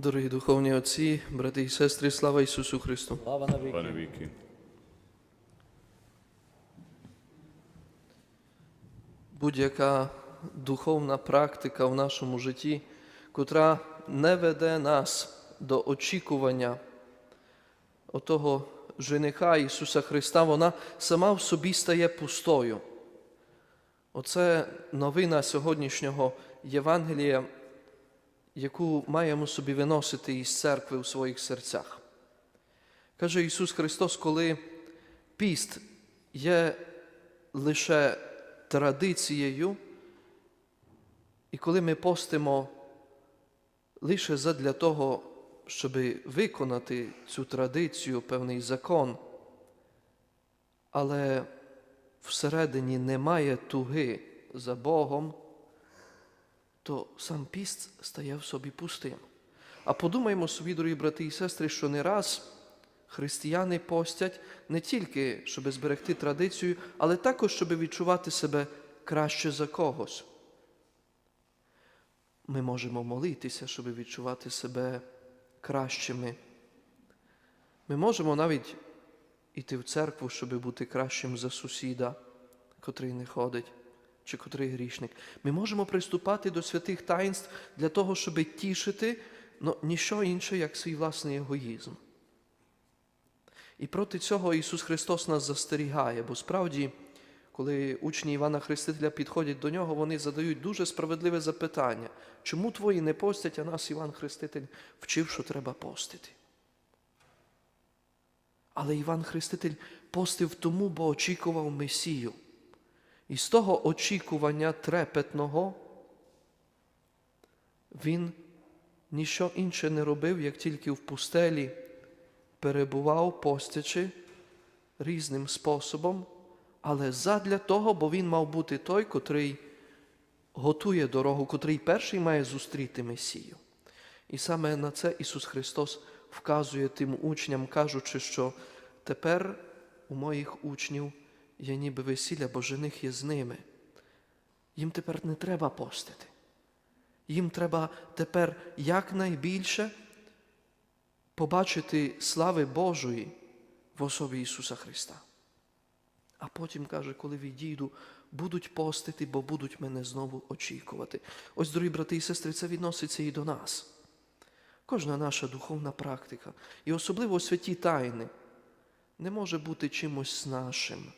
Дорогі духовні отці, брати і сестри, слава Ісусу Христу! Слава навіки. Пане віки. Будь-яка духовна практика в нашому житті, котра не веде нас до очікування отого жениха Ісуса Христа, вона сама в собі стає пустою. Оце новина сьогоднішнього Євангелія, яку маємо собі виносити із церкви у своїх серцях. Каже Ісус Христос, коли піст є лише традицією, і коли ми постимо лише задля того, щоб виконати цю традицію, певний закон, але всередині немає туги за Богом, то сам піст стає в собі пустим. А подумаймо собі, дорогі брати і сестри, що не раз християни постять не тільки, щоб зберегти традицію, але також, щоб відчувати себе краще за когось. Ми можемо молитися, щоб відчувати себе кращими. Ми можемо навіть іти в церкву, щоб бути кращим за сусіда, котрий не ходить, чи котрий грішник. Ми можемо приступати до святих таїнств для того, щоб тішити, но ніщо інше, як свій власний егоїзм. І проти цього Ісус Христос нас застерігає, бо справді, коли учні Івана Хрестителя підходять до нього, вони задають дуже справедливе запитання, чому твої не постять, а нас Іван Хреститель вчив, що треба постити. Але Іван Хреститель постив тому, бо очікував Месію. І з того очікування трепетного він ніщо інше не робив, як тільки в пустелі перебував постячи різним способом, але задля того, бо він мав бути той, котрий готує дорогу, котрий перший має зустріти Месію. І саме на це Ісус Христос вказує тим учням, кажучи, що тепер у моїх учнів є ніби весілля, бо жених є з ними. Їм тепер не треба постити. Їм треба тепер якнайбільше побачити слави Божої в особі Ісуса Христа. А потім каже, коли відійду, будуть постити, бо будуть мене знову очікувати. Ось, дорогі брати і сестри, це відноситься і до нас. Кожна наша духовна практика, і особливо святі тайни, не може бути чимось нашим,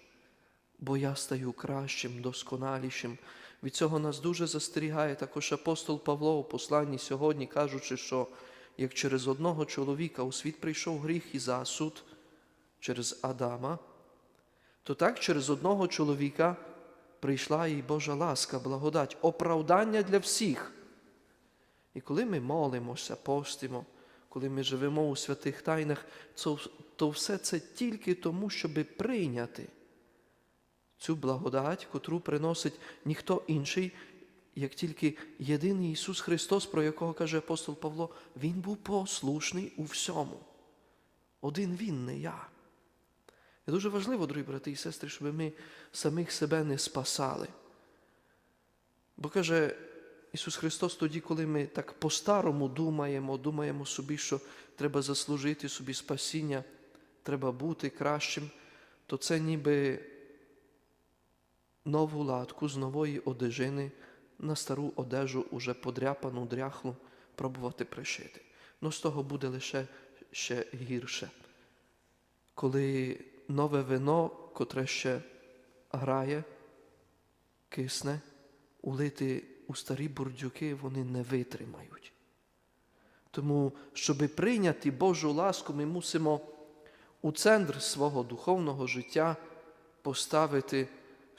бо я стаю кращим, досконалішим. Від цього нас дуже застерігає також апостол Павло у посланні сьогодні, кажучи, що як через одного чоловіка у світ прийшов гріх і засуд через Адама, то так через одного чоловіка прийшла і Божа ласка, благодать, оправдання для всіх. І коли ми молимося, постимо, коли ми живемо у святих тайнах, то, все це тільки тому, щоб прийняти цю благодать, котру приносить ніхто інший, як тільки єдиний Ісус Христос, про якого каже апостол Павло, Він був послушний у всьому. Один Він, не я. І дуже важливо, дорогі брати і сестри, щоб ми самих себе не спасали. Бо каже Ісус Христос тоді, коли ми так по-старому думаємо, думаємо собі, що треба заслужити собі спасіння, треба бути кращим, то це ніби нову латку з нової одежини на стару одежу, уже подряпану, дряхлу, пробувати пришити. Ну з того буде лише ще гірше. Коли нове вино, котре ще грає, кисне, улити у старі бурдюки, вони не витримають. Тому, щоб прийняти Божу ласку, ми мусимо у центр свого духовного життя поставити,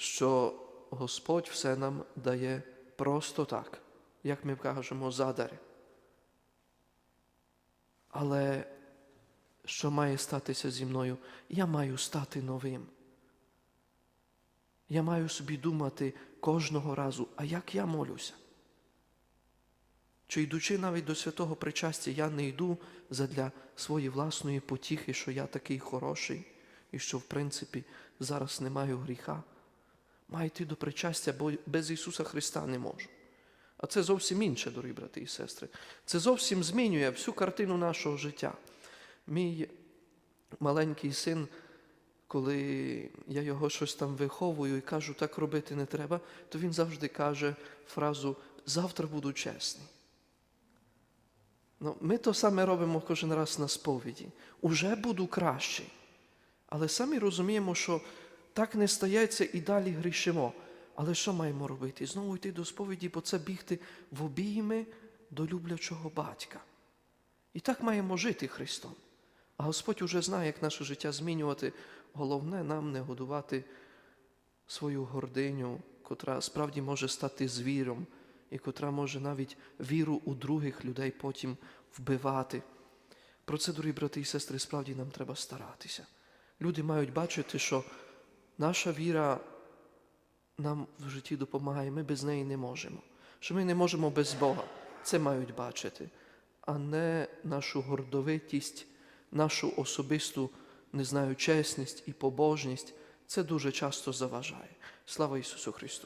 що Господь все нам дає просто так, як ми кажемо, задари. Але що має статися зі мною? Я маю стати новим. Я маю собі думати кожного разу, а як я молюся? Чи йдучи навіть до святого причастя, я не йду задля своєї власної потіхи, що я такий хороший і що, в принципі, зараз не маю гріха. Маю йти до причастя, бо без Ісуса Христа не можу. А це зовсім інше, дорогі брати і сестри. Це зовсім змінює всю картину нашого життя. Мій маленький син, коли я його щось там виховую і кажу, так робити не треба, то він завжди каже фразу Завтра буду чесний. Ну, ми то саме робимо кожен раз на сповіді. Уже буду кращий. Але самі розуміємо, що так не стається і далі грішимо. Але що маємо робити? Знову йти до сповіді, бо це бігти в обійми до люблячого батька. І так маємо жити Христом. А Господь уже знає, як наше життя змінювати. Головне нам не годувати свою гординю, котра справді може стати звіром, і котра може навіть віру у других людей потім вбивати. Про це, дорогі брати і сестри, справді нам треба старатися. Люди мають бачити, що наша віра нам в житті допомагає, ми без неї не можемо. Що ми не можемо без Бога. Це мають бачити, а не нашу гордовитість, нашу особисту, не знаю, чесність і побожність. Це дуже часто заважає. Слава Ісусу Христу!